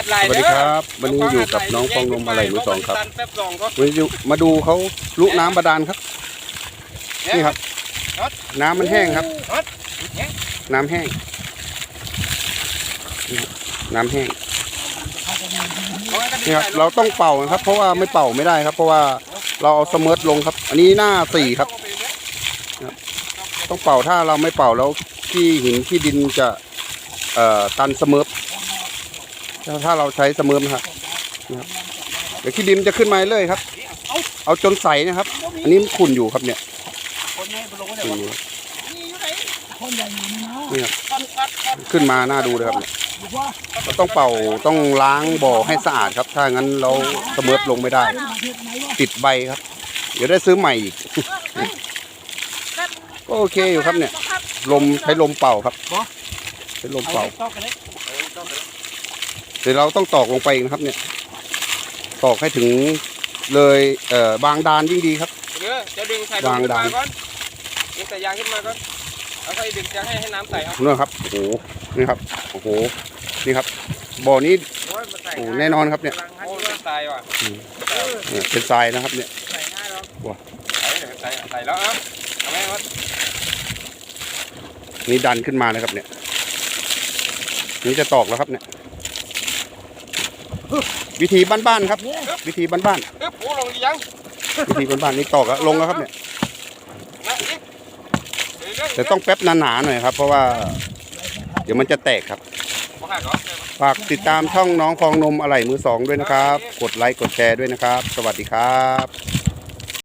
หัดไหลสวัสดีครับ วันนี้อยู่กับน้องฟองนมอะไรมือสองครับแป๊บสองก็วันนี้อยู่มาดูเขาลุน้ำบาดาลครับ นี่ครับ น้ำมันแห้งครับ น้ำแห้งนี่ครับน้ำแห้งนี่ครับเราต้องเป่านะครับ เพราะว่าไม่เป่าไม่ได้ครับ เพราะว่าเราเอาสเมิร์ทลงครับ อันนี้หน้าสี่ครับ ต้องเป่าถ้าเราไม่เป่าแล้วที่หินที่ดินจะเอ่อตันเสมอถ้า ถ้าเราใช้เสมอนะครับเดี๋ยวที่ดินจะขึ้นมาเรื่อยครับ เอาจนใสนะครับ อันนี้มันขุ่นอยู่ครับเนี่ยขุ่นอยู่นี่ครับขึ้นมาหน้าดูเลยครับเนี่ยเราต้องเป่าต้องล้างบ่อให้สะอาดครับ ถ้างั้นเราเสมอลงไม่ได้ ติดใบครับ เดี๋ยวได้ซื้อใหม่อีกก็โอเคอยู่ครับเนี่ย ลมใช้ลมเป่าครับใช้ลมเป่า เดี๋ยวเราต้องตอกลงไปอีกนะครับ เนี่ย ตอกให้ถึงเลยเอ่อบางดานยิ่งดีครับ เดี๋ยวจะดึงใส่วางดานก่อนดึงใส่ยางขึ้นมาก่อนแล้วค่อยดึงจะให้ให้น้ำใส่ครับนู่นครับโอ้โหนี่ครับโอ้โหนี่ครับบ่อนี้โอ้ยมันใส่โอ้แน่นอนครับเนี่ยโอ้ยมันตายว่ะเนี่ยเป็นทรายนะครับ เนี่ยใส่ง่ายหรอกว้าใส่เดี๋ยวใส่ใส่แล้วเอะเอาไหมวะนี่ดันขึ้นมานะครับเนี่ย นี่จะตอกแล้วครับเนี่ย วิธีบ้านๆครับ วิธีบ้านเอ๊ะปูลงหรือยังๆวิธีบ้านๆนี่ตอกแล้วลงแล้วครับเนี่ยนะอีกเดี๋ยวๆแต่ต้องแป๊บหนาๆหน่อยครับ เพราะว่า เดี๋ยวมันจะแตกครับ บ่หักเหรอฝากติดตามช่องน้องฟองนมอะไหล่มือสองด้วยนะครับ กดไลค์กดแชร์ด้วยนะครับ สวัสดีครับ